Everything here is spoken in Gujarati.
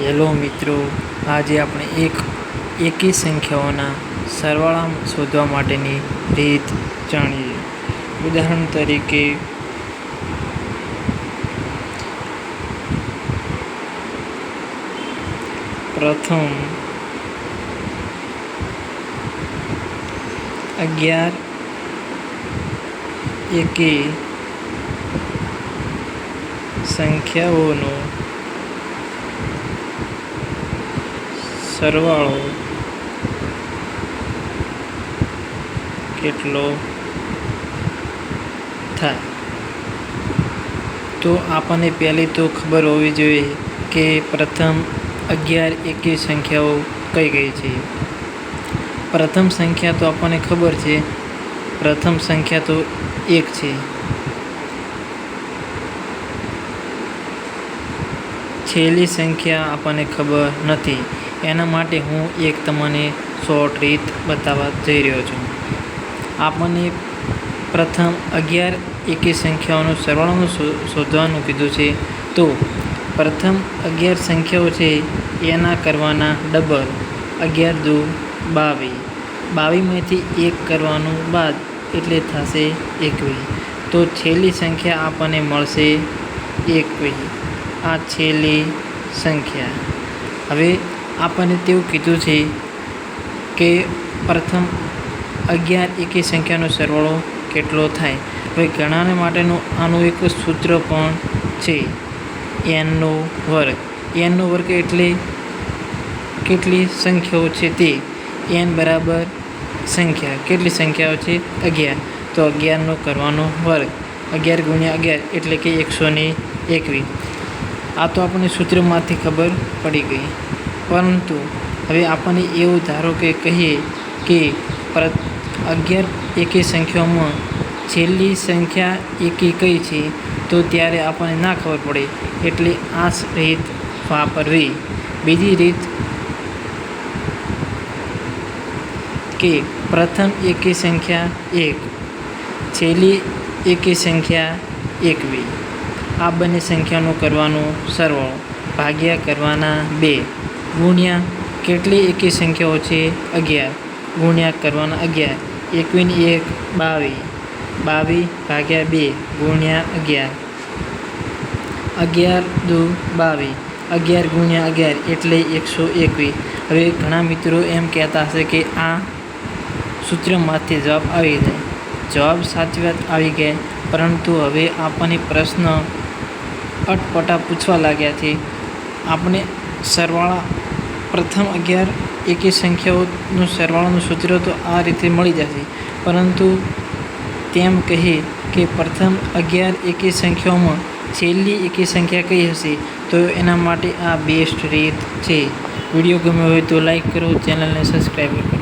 હેલો મિત્રો, આજે આપણે એક એકી સંખ્યાઓના સરવાળા શોધવા માટેની રીત જાણીએ. ઉદાહરણ તરીકે, પ્રથમ, અગિયાર, એકી સંખ્યાઓનો સરવાળો કેટલો થાય? તો આપણને પહેલી તો ખબર હોવી જોઈએ કે પ્રથમ અગિયાર એકી સંખ્યાઓ કઈ કઈ છે? પ્રથમ સંખ્યા તો આપણને ખબર છે, પ્રથમ સંખ્યા તો એક છે. છેલ્લી સંખ્યા આપણને ખબર નથી. એના માટે હું એક તમને શોર્ટ રીત બતાવવા જઈ રહ્યો છું. આપણને પ્રથમ અગિયાર એકી સંખ્યાઓનું સરવાળાનું શોધવાનું કીધું છે. તો પ્રથમ અગિયાર સંખ્યાઓ છે એના કરવાના ડબલ અગિયાર દુ બાવીસ બાવીસમાંથી એક કરવાનું બાદ એટલે થશે એકવીસ તો છેલ્લી સંખ્યા આપણને મળશે એકવીસ આ છેલ્લી સંખ્યા. હવે આપણને તેવું કીધું છે કે પ્રથમ અગિયાર એકી સંખ્યાનો સરવાળો કેટલો થાય? હવે ઘણાને માટેનું આનું એક સૂત્ર પણ છે. એનનો વર્ગ. એનનો વર્ગ એટલે કેટલી સંખ્યાઓ છે તે? એન બરાબર સંખ્યા. કેટલી સંખ્યાઓ છે? અગિયાર. તો અગિયારનો કરવાનો વર્ગ. અગિયાર ગુણ્યા અગિયાર એટલે કે એકસો ને એકવીસ. આ તો આપણને સૂત્રમાંથી ખબર પડી ગઈ. પરંતુ હવે આપણને એવું ધારો કે કહીએ કે પ્ર અગિયાર એકી સંખ્યામાં છેલ્લી સંખ્યા એકી કઈ છે, તો ત્યારે આપણને ના ખબર પડે. એટલે આ રીત વાપરવી. બીજી રીત કે પ્રથમ એકી સંખ્યા એક, છેલ્લી એકી સંખ્યા એકવી. આ બંને સંખ્યાનો કરવાનો સરવાળો. ભાગ્યા કરવાના બે. ગુણ્યા કેટલી એકી સંખ્યાઓ છે? અગિયાર. ગુણ્યા કરવાના અગિયાર. એકવીને એક, બાવીસ. બાવીસ ભાગ્યા બે, ગુણ્યા અગિયાર. અગિયાર દુ, બાવીસ. અગિયાર ગુણ્યા અગિયાર એટલે એકસો એકવીસ. હવે ઘણા મિત્રો એમ કહેતા હશે કે આ સૂત્રમાંથી જવાબ આવી જાય. જવાબ સાચી વાત આવી ગયા પરંતુ હવે આપણને પ્રશ્ન અટપટા પૂછવા લાગ્યા છે. આપણે સરવાળા પ્રથમ અગિયાર એકી સંખ્યાઓનું સરવાળાનું સૂત્ર તો આ રીતે મળી જશે. પરંતુ તેમ કહે કે પ્રથમ અગિયાર એકી સંખ્યાઓમાં છેલ્લી એકી સંખ્યા કઈ હશે, તો એના માટે આ બેસ્ટ રીત છે. વીડિયો ગમ્યો હોય તો લાઈક કરો, ચેનલને સબસ્ક્રાઈબ કરો.